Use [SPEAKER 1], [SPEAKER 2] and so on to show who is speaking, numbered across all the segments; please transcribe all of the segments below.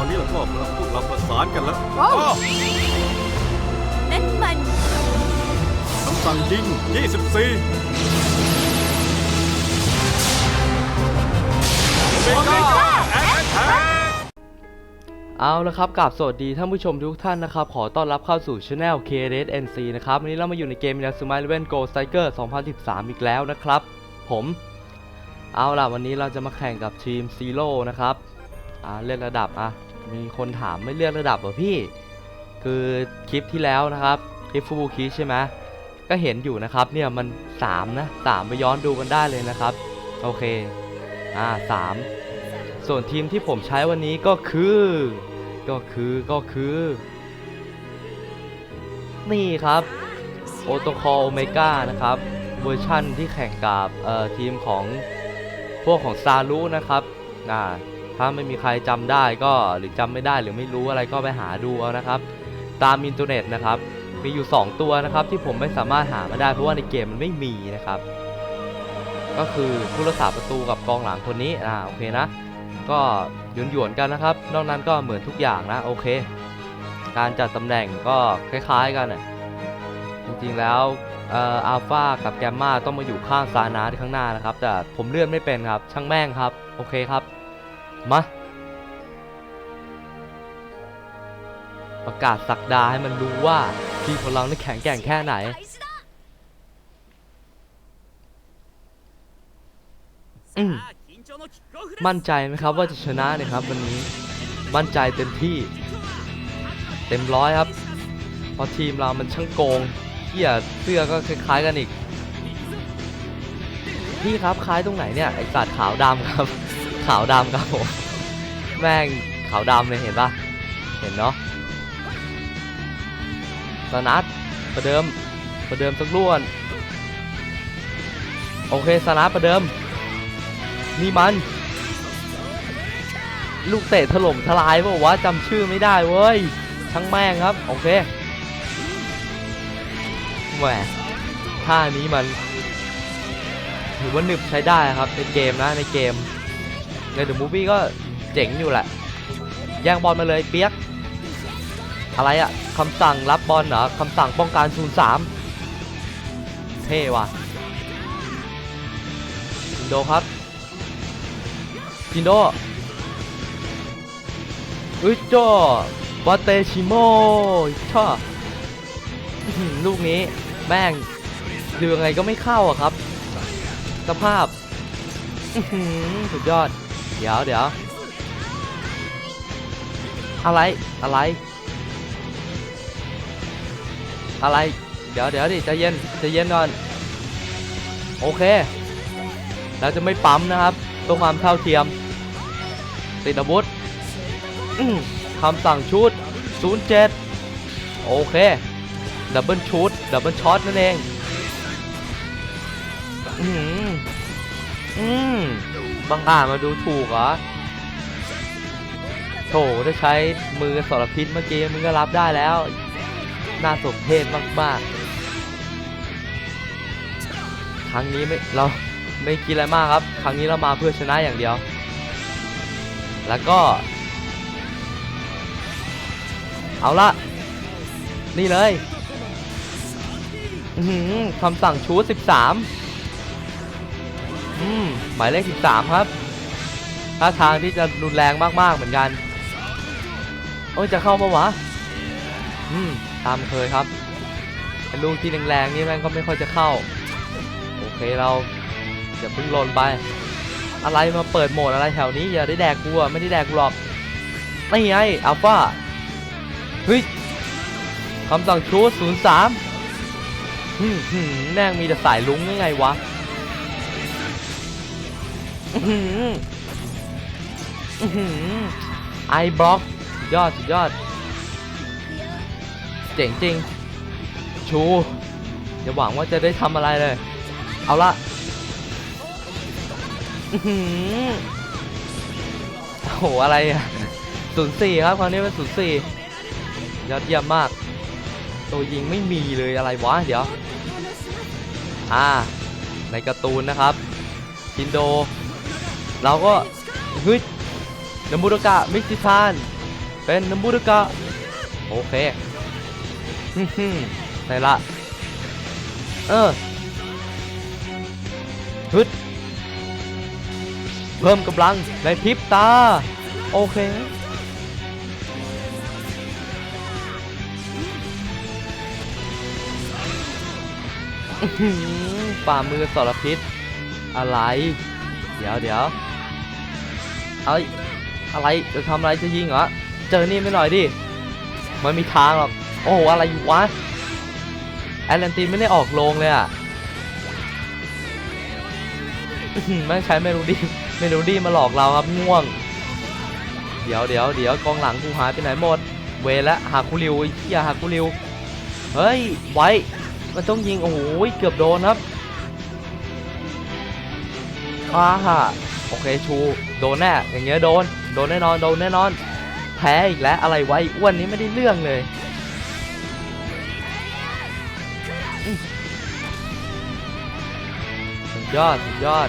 [SPEAKER 1] อนนี้เราก็พวกเราประสานกันแล้ว
[SPEAKER 2] ว้าว
[SPEAKER 1] อ้าว
[SPEAKER 2] นั่นมัน
[SPEAKER 1] คำสั่งยิง 24เมกาแอคแท็ก
[SPEAKER 3] เอาละครับกับสวัสดีท่านผู้ชมทุกท่านนะครับ ขอต้อนรับเข้าสู่ช anel k r s NC นะครับ วันนี้เรามาอยู่ในเกม i n a s u m a i l e v e n Go Striker 2013 อีกแล้วนะครับ ผม เอาล่ะ วันนี้เราจะมาแข่งกับทีม Zero นะครับ อ่า เลื่อนระดับอะ มีคนถามไม่เลือนระดับเหรอพี่ คือคลิปที่แล้วนะครับ คลิปฟูบูคิใช่ไหมก็เห็นอยู่นะครับเนี่ยมัน 3 นะ 3 ไปย้อนดูกันได้เลยนะครับ โอเค อ่า3ส่วนทีมที่ผมใช้วันนี้ก็คือ ก็คือก็คือ นี่ครับโอโตคอลโอเมกานะครับ เวอร์ชั่นที่แข่งกับเอ่อทีมของพวกของซารุนะครับอ่า ถ้าไม่มีใครจำได้ก็หรือจำไม่ได้หรือไม่รู้อะไรก็ไปหาดูเอานะครับ ตามอินเทอร์เน็ตนะครับ มีอยู่ 2 ตัวนะครับที่ผมไม่สามารถหามาได้เพราะว่าในเกมมันไม่มีนะครับ ก็คือผู้รักษาประตูกับกองหลังคนนี้อ่าโอเคนะ ก็หยวนๆกันนะครับ นอกนั้นก็เหมือนทุกอย่างนะโอเค การจัดตำแหน่งก็คล้ายๆกันน่ะจริงๆแล้วอัลฟากับแกมมาต้องมาอยู่ข้างซานาที่ข้างหน้านะครับ แต่ผมเลื่อนไม่เป็นครับ ช่างแม่งครับ โอเคครับ มา ประกาศสักดาให้มันรู้ว่าทีมของเรานี่แข็งแกร่งแค่ไหนอืมมั่นใจไหมครับว่าจะชนะเนะครับวันนี้ มั่นใจเต็มที่ เต็มร้อยครับ เพราะทีมเรามันช่างโกงเหี้ยเสื้อก็คล้ายๆกันอีก พี่ครับคล้ายตรงไหนเนี่ยไอสัตว์ขาวดำครับ ขาวดำครับผม แม่งขาวดำเลยเห็นปะเห็นเนาะสนัดประเดิมประเดิมสักล้วน โอเคสนัดประเดิม นี่มัน ลูกเตะถล่มทลายเปล่าวะจำชื่อไม่ได้เว้ยช่างแม่งครับ โอเคแหมท่านี้มันถือว่าหนึบใช้ได้ครับในเกมนะในเกม เดอะมูฟวี่ก็เจ๋งอยู่แหละแย่งบอลมาเลยเปียก อะไรอะคำสั่งรับบอลเหรอคำสั่งป้องกัน03เท่ว่ะอินโดครับจินโดอุ้ยจ้อบอเตชิโมชอลูกนี้แม่งดูยังไงก็ไม่เข้าอะครับ สภาพสุดยอด เดี๋ยวเดี๋ยวอะไรอะไร อะไร เดี๋ยวเดี๋ยวดิใจเย็นใจเย็นก่อนโอเค เราจะไม่ปั๊มนะครับต้องความเท่าเทียม ติดอาวุธคำสั่งชุด 07 โอเค ดับเบิลชุด ดับเบิลช็อตนั่นเอง อืม อืม บางอ่านมาดูถูกเหรอโถถ้าใช้มือสรพิษเมื่อกี้มึงก็รับได้แล้ว น่าสมเพชมากๆ ครั้งนี้ไม่เราไม่คิดอะไรมากครับ ครั้งนี้เรามาเพื่อชนะอย่างเดียว แล้วก็ เอาละนี่เลยอื้อหือคำสั่งชู13 อืมหมายเลข 13 ครับท่าทางที่จะรุนแรงมากๆเหมือนกัน โอ้ยจะเข้าปะวะ อืมตามเคยครับลูกที่แรงๆนี่แม่งก็ไม่ค่อยจะเข้า โอเคเราอย่าเพิ่งหล่นไป อะไรมาเปิดโหมดอะไรแถวนี้อย่าได้แดกกูอะไม่ได้แดกกูหรอกนี่ไงอัลฟาเฮ้ยคำสั่งชูศูนย์สามแม่งมีแต่สายลุ้งยังไงวะ ไอบล็อกยอดสุดยอด เจ๋งจริง ชูอย่าหวังว่าจะได้ทำอะไรเลย เอาละอื้อหือโอ้โห อะไรอะศูนย์สี่ครับคราวนี้เป็นศูนย์สี่ยอดเยี่ยมมาก ตัวยิงไม่มีเลยอะไรวะ เดี๋ยว อ่า ในการ์ตูนนะครับชินโด เราก็เฮ้ยนมุรกะมิจิทาน เป็นนมบูรกะ โอเคฮึ่มๆได้ละ เออฮึดเพิ่มกำลังในพริบตา โอเค ฝ่ามือสรพิษ อะไร เดี๋ยวเดี๋ยว เอ้ยอะไรจะทำอะไรจะยิงเหรอเจอนี่ไม่หน่อยดิมันมีทางหรอกโอ้โหอะไรอยู่วะแอตแลนตินไม่ได้ออกโรงเลยอะอื้อหือแม่ใช้เมโลดี้เมโลดี้มาหลอกเราครับง่วง เดี๋ยวเดี๋ยวเดี๋ยวกองหลังกูหายไปไหนหมด เวละหาคุริวไอ้เหี้ยหาคุริวเฮ้ยไว้มันต้องยิงโอ้โหเกือบโดนครับอาฮะ โอเคชู โดนแน่อย่างเงี้ยโดน โดนแน่นอน โดนแน่นอน แพ้อีกแล้วอะไรไว้อ้วนนี้ไม่ได้เรื่องเลย สุดยอด สุดยอด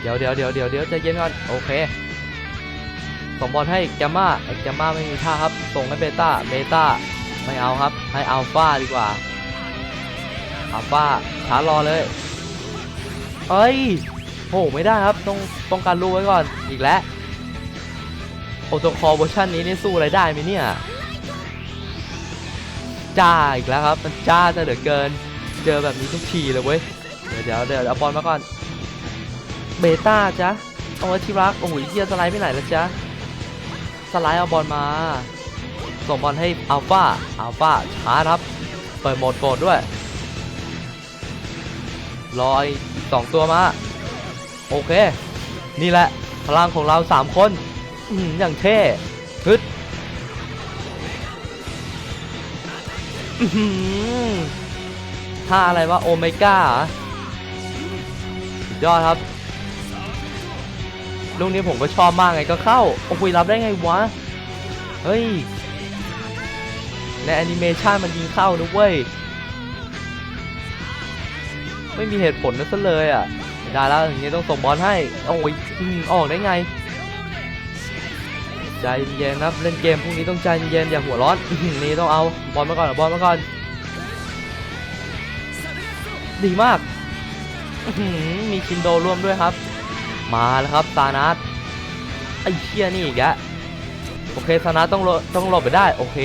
[SPEAKER 3] เดี๋ยวเดี๋ยวเดี๋ยวเดี๋ยวเดี๋ยวใจเย็นก่อน โอเคส่งบอลให้แกมมาไอแกมมาไม่มีท่าครับ ส่งให้เบต้า เบต้า ไม่เอาครับ ให้อัลฟาดีกว่าอัลฟาช้ารอเลย เอ้ย โหไม่ได้ครับต้องป้องกันลูกไว้ก่อนอีกแล้วโปรโตคอลเวอร์ชันนี้นี่สู้อะไรได้ไหมเนี่ยจ้าอีกแล้วครับมันจ้าจะเหลือเกิน เจอแบบนี้ทุกทีเลยเว้ยเดี๋ยวเดี๋ยวเดี๋ยวเอาบอลมาก่อนเบต้าจ้ะเอาไว้ที่รักโอ้โหเฮียสไลด์ไปไหนแล้วจ๊ะสไลด์เอาบอลมาส่งบอลให้อัลฟาอัลฟาช้าครับ เปิดโหมดโกรธด้วย รออีกสองตัวมา โอเค นี่แหละพลังของเราสามคนอย่างเท่ฮึดอื้อหือท่าอะไรวะโอเมก้าสุดยอดครับลูกนี้ผมก็ชอบมากไงก็เข้า โอ้โหรับได้ไงวะ เฮ้ย ในแอนิเมชันมันยิงเข้านะเว้ย ไม่มีเหตุผลนั่นซะเลยอะ ได้แล้วอย่างนี้ต้องส่งบอลให้ โอ้ยอืมออกได้ไง ใจเย็นครับเล่นเกมพวกนี้ต้องใจเย็นอย่าหัวร้อนนี่ต้องเอาบอลมาก่อนบอลมาก่อน ดีมาก มีชินโดร่วมด้วยครับ มาแล้วครับซานัสไอ้เชี่ยนี่อีกแล้วโอเคซานัสต้องต้องหลบไปได้ โอเค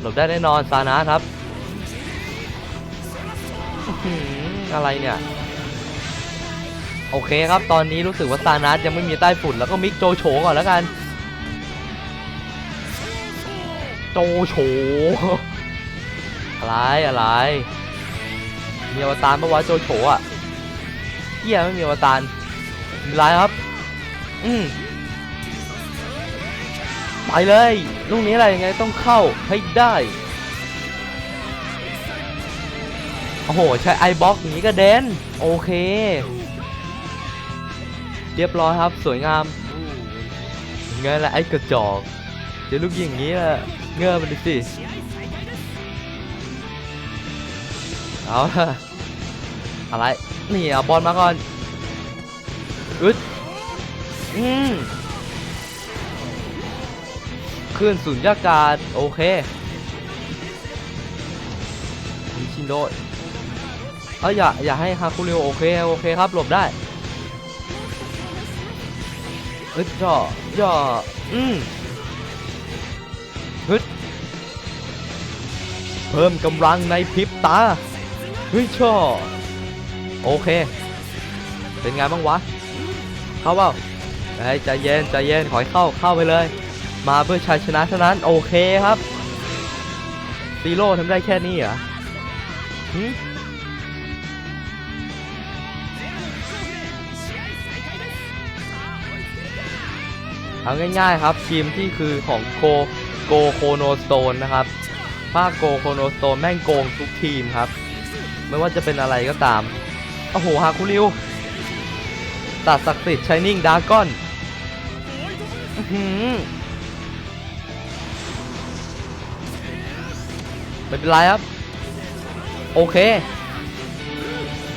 [SPEAKER 3] หลบได้แน่นอนซานัสครับ อะไรเนี่ย โอเคครับ ตอนนี้รู้สึกว่าซานัสยังไม่มีใต้ฝุ่นแล้วก็มิกโจโฉก่อนแล้วกัน โจโฉอะไรอะไร มีอวตารปะวะโจโฉอะเฮียไม่มีอวตารมีไรครับ อืมไปเลยลูกนี้อะไรยังไงต้องเข้าให้ได้ โอ้โห ใช้ไอบ็อกอย่างนี้ก็เดนโอเค เรียบร้อยครับ สวยงามไงยละไอ้กระจอกเจอลูกยิงอย่างนี้ละเงือบมันดิสิเอาละอะไรนี่เอาบอลมาก่อนอึดอืมขึ้นสุญญากาศโอเคชินโดเอ้ยอย่าอย่าให้ฮาคุเรโอโอเคโอเคครับหลบได้ อึดจ่อย่ออืมฮึดเพิ่มกำลังในพริบตาเฮ้ยช่อโอเค เป็นไงบ้างวะ เข้าเปล่าเฮ้ยใจเย็นใจเย็นขอให้เข้าเข้าไปเลย มาเพื่อชัยชนะเท่านั้นโอเคครับซีโร่ทำได้แค่นี้เหรอ เอาง่ายๆครับทีมที่คือของโกโกโคโนสโตนนะครับภาคโกโคโนสโตนแม่งโกงทุกทีมครับ ไม่ว่าจะเป็นอะไรก็ตาม โอ้โหฮาคุริวตัดศักดิ์สิทธิ์ชายนิ่งดากอนอื้อหือไม่เป็นไรครับ โอเค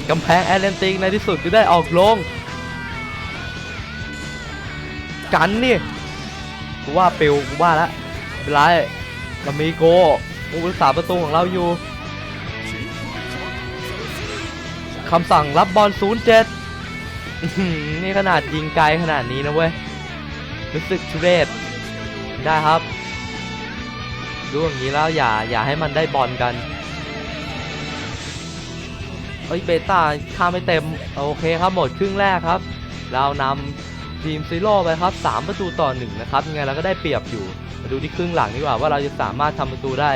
[SPEAKER 3] กำแพงแอตแลนติกในที่สุดก็ได้ออกลง กันนี่กูว่าเปิวกูว่าละไม่เป็นไรเรามีโกกูรักษาประตูของเราอยู่คำสั่งรับบอล07นี่ขนาดยิงไกลขนาดนี้นะเว้ย รู้สึกทุเรศได้ครับดูอย่างนี้แล้วอย่าอย่าให้มันได้บอลกันเอ้ยเบต้าค่าไม่เต็ม โอเคครับหมดครึ่งแรกครับ เรานำ ทีมซีโร่ไปครับ 3 ประตูต่อ1นะครับยังไงเราก็ได้เปรียบอยู่มาดูที่ครึ่งหลังดีกว่าว่าเราจะสามารถทำประตูได้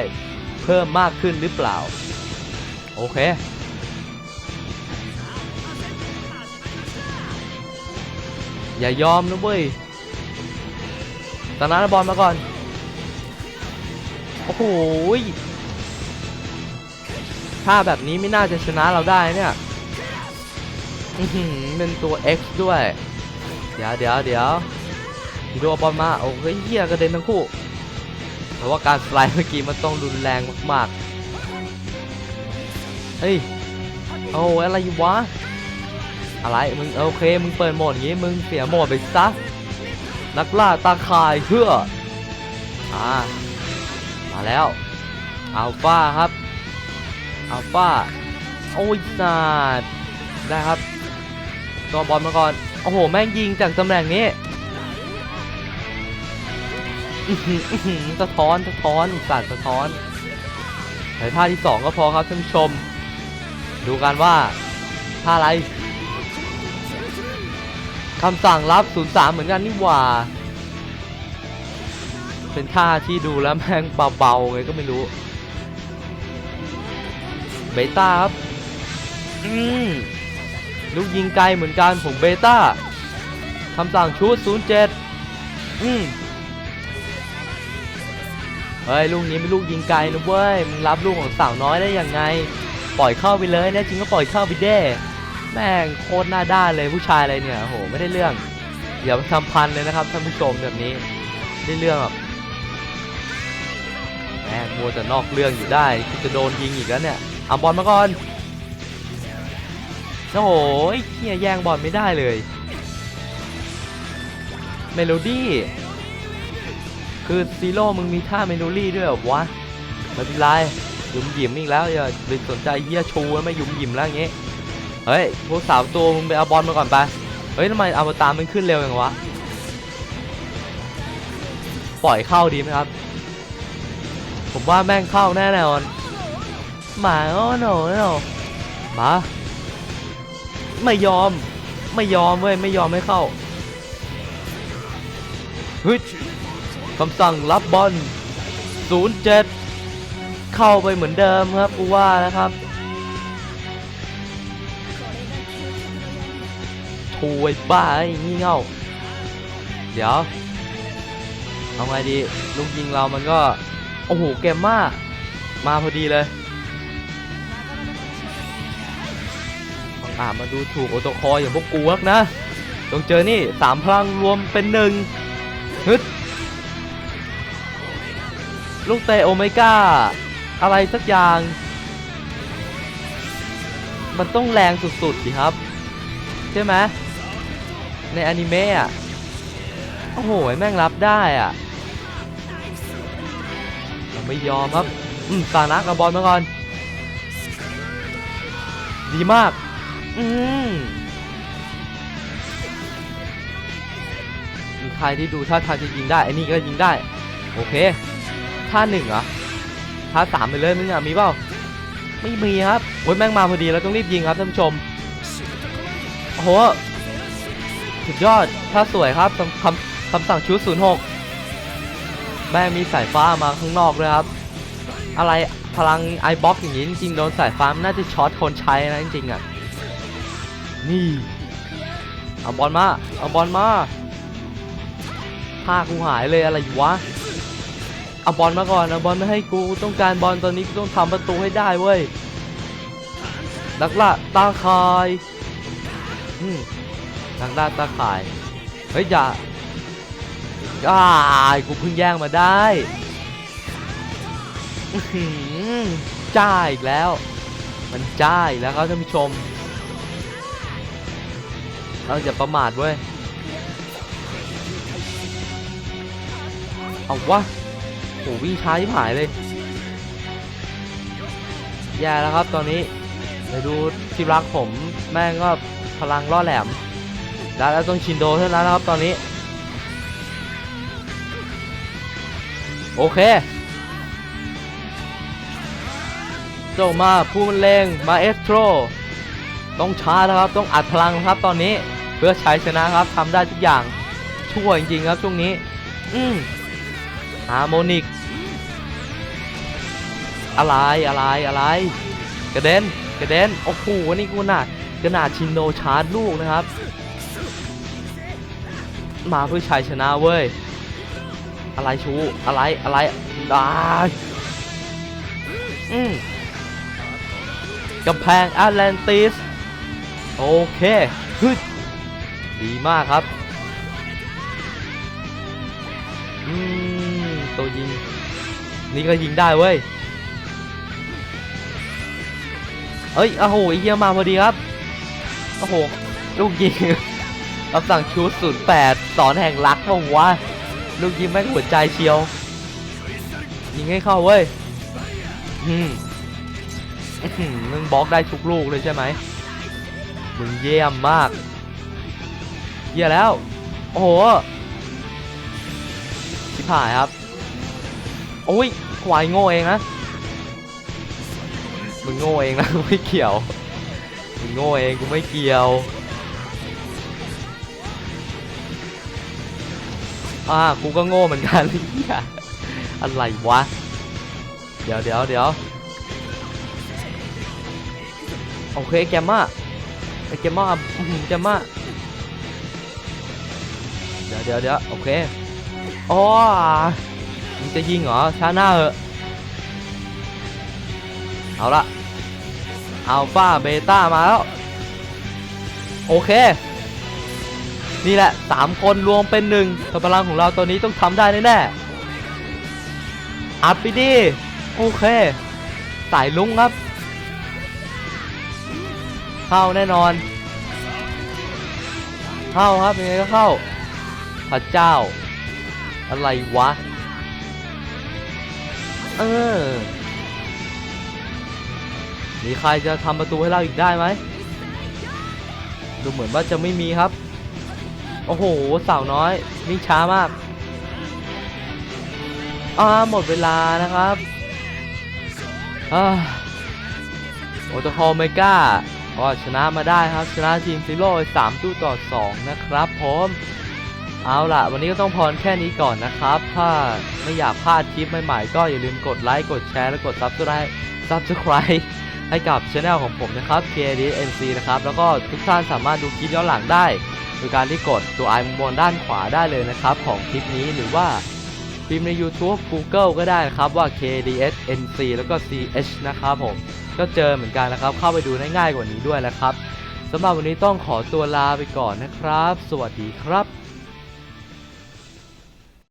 [SPEAKER 3] เพิ่มมากขึ้นหรือเปล่า โอเคอย่ายอมนะเว้ยตอนนั้นบอลมาก่อน โอ้โหถ้าแบบนี้ไม่น่าจะชนะเราได้เนี่ย เป็นตัว X ด้วย ดี๋ยวเดี๋ยวเดี๋ยวดูอาบอลมาโอ้ยเฮียกระเด็นทั้งคู่แต่ว่าการสไลด์เมื่อกี้มันต้องรุนแรงมากๆเฮ้ยโอ้อะไรอยู่วะอะไรมึงโอเคมึงเปิดโหมดอย่างงี้มึงเสียโหมดไปซะนักล่าตาข่ายเพื่ออ่ามาแล้วอัลฟาครับอัลฟาโอ้ยนาดได้ครับตัวบอลมาก่อน โอ้โห แม่งยิงจากตำแหน่งนี้สะท้อนสะท้อนอุตส่าห์สะท้อนในท่าที่ 2 ก็พอครับท่านผู้ชม ดูกันว่าท่าอะไรคำสั่งรับ 03 เหมือนกันนี่หว่า เป็นท่าที่ดูแล้วแม่งเบาๆไงก็ไม่รู้ เบต้าครับ อืม ลูกยิงไกลเหมือนกันผมเบต้าคำสั่งชุด 07 อืมเฮ้ยลูกนี้เป็นลูกยิงไกลนะเว้ย มึงรับลูกของสาวน้อยได้ยังไง ปล่อยเข้าไปเลยน่จริงก็ปล่อยเข้าไปเด้ แม่งโคตรหน้าด้านเลยผู้ชายอะไรเนี่ยโหไม่ได้เรื่องอย่าไปทำพันเลยนะครับท่านผู้ชมแบบนี้ได้เรื่องแบบแม่งมัวแต่นอกเรื่องอยู่ได้กูจะโดนยิงอีกแล้วเนี่ยเอาบอลมาก่อน โอ้โหเฮียแย่งบอลไม่ได้เลย เมโลดี้ คือซีโร่มึงมีท่าเมโลดี้ด้วยเหรอวะม่เป็นไรยุ่มหยิมอีกแล้วอย่าไปสนใจเฮียชูแล้วไม่ยุ่มหยิมแล้วอย่างงี้ เฮ้ยพวกสามตัวมึงไปเอาบอลมาก่อนไป เฮ้ยทำไมอวตารมันขึ้นเร็วอย่างวะ ปล่อยเข้าดีไหมครับ ผมว่าแม่งเข้าแน่นอน มาโอ้โหโหมา ไม่ยอม ไม่ยอมเว้ย ไม่ยอมไม่เข้าฮ้ยคำสั่งรับบอล 07 เข้าไปเหมือนเดิมครับกูว่านะครับโถ่ไอ้บ้าไอ้งี่เง่า เดี๋ยวเอาไงดี ลูกยิงเรามันก็ โอ้โห เกมมาก มาพอดีเลย อามาดูถูกโอโตคอยอย่างพวกกูนักนะต้องเจอนี่สามพลังรวมเป็นหนึ่งฮึดลูกเตะโอเมก้า อะไรสักอย่าง มันต้องแรงสุดๆสิครับ ใช่ไหมในอนิเมะอะ โอ้โห แม่งรับได้อะเราไม่ยอมครับ อืมตานักกับบอลมาก่อน ดีมาก อืมมีใครที่ดูท่าทางจะยิงได้ไอ้นี่ก็ยิงได้ โอเคท่าหนึ่งเหรอท่าสามไปเลยมึงอะมีเปล่าไม่มีครับโอ้ยแม่งมาพอดีแล้วต้องรีบยิงครับท่านผู้ชมโอ้โหสุดยอดถ้าสวยครับคำคำคำสั่งชุด06 แม่งมีสายฟ้ามาข้างนอกด้วยครับ อะไรพลังไอบ็อกอย่างนี้จริงๆโดนสายฟ้ามันน่าจะช็อตคนใช้นะจริงๆอะ นี่ เอาบอลมา เอาบอลมาท่ากูหายเลยอะไรอยู่วะ เอาบอลมาก่อน เอาบอลมาให้กูต้องการบอลตอนนี้กูต้องทำประตูให้ได้เว้ย นักล่าตาคายอืมทางด้าตาขาย เฮ้ยอย่าอ้ายกูเพิ่งแย่งมาได้จ้าอีกแล้ว มันจ้าอีกแล้วครับท่านผู้ชม เราอย่าประมาทเว้ย เอาวะโหวิ่งช้าที่หายเลย แย่แล้วครับตอนนี้เดี๋ยวดูที่รักผมแม่งก็พลังล่อแหลม แล้วแล้วต้องชินโดเท่านั้นนะครับตอนนี้ โอเคโจมาผู้มันเลงมาเอสโตรต้องช้านะครับ ต้องอัดพลังครับตอนนี้ เพื่อใชัยชนะครับทำได้ทุกอย่างช่วยจริงๆครับช่วงนี้ อืมฮาร์โมนิก อะไรอะไรอะไร กระเด็นกระเด็นโอ้โหนี่กูหนักขนาดชินโนชาร์จลูกนะครับ มาเพื่อชัยชนะเว้ย อะไรชูอะไรอะไรได้อืมกำแพงแอตแลนติส โอเคฮึด ดีมากครับอืมตัวยิง นี่ก็ยิงได้เว้ยเอ้ยโอ้โหไอ้เหี้ยมาพอดีครับโอ้โหลูกยิงรับสั่งชูด08สอนแห่งรักเข้าวะลูกยิงแม่งหัวใจเชียว ยิงให้เข้าเว้ยอืมอื้อหือมึงบล็อกได้ทุกลูกเลยใช่ไหมมึงเยี่ยมมาก เยี่ยแล้ว โอ้โหชิบหายครับ โอ้ยควายโง่เองนะมึงโง่เองนะกูไม่เกี่ยวมึงโง่เองกูไม่เกี่ยวอ่ากูก็โง่เหมือนกันเหี้ยอะไรวะ เดี๋ยวเดี๋ยวเดี๋ยวโอเคแกมมาไอแกมมาแกมมา เดี๋ยวเดี๋ยวเดี๋ยวโอเคอ๋อมึงจะยิงเหรอชาหน้าเหอะเอาละอัลฟาเบต้ามาแล้ว โอเค นี่แหละสามคนรวมเป็นหนึ่งพลังของเราตัวนี้ต้องทำได้แน่ๆอัดไปดิโอเค สายลุงครับ เข้าแน่นอน เข้าครับยังไงก็เข้า พระเจ้า อะไรวะ เออ มีใครจะทำประตูให้เราอีกได้ไหม ดูเหมือนว่าจะไม่มีครับ โอ้โห สาวน้อยวิ่งช้ามาก อ่า หมดเวลานะครับ อ่าโอตคอเมกาก็ชนะมาได้ครับ ชนะทีมซิโร่สามตู้ต่อ 2 นะครับผม เอาล่ะ วันนี้ก็ต้องพรแค่นี้ก่อนนะครับ ถ้าไม่อยากพลาดคลิปใหม่ๆ ก็อย่าลืมกดไลค์ กดแชร์ และกด Subscribe Subscribe ให้กับช anel ของผมนะครับ KDNC นะครับ แล้วก็ทุกท่านสามารถดูคลิปย้อนหลังได้ โดยการที่กดตัวไอมุมบนด้านขวาได้เลยนะครับ ของคลิปนี้หรือว่าพิมพ์ใน YouTube Google ก็ได้นะครับว่า KDSNC แล้วก็ CH นะครับผม ก็เจอเหมือนกันนะครับ เข้าไปดูได้ง่ายกว่านี้ด้วยนะครับสำหรับวันนี้ต้องขอตัวลาไปก่อนนะครับ สวัสดีครับ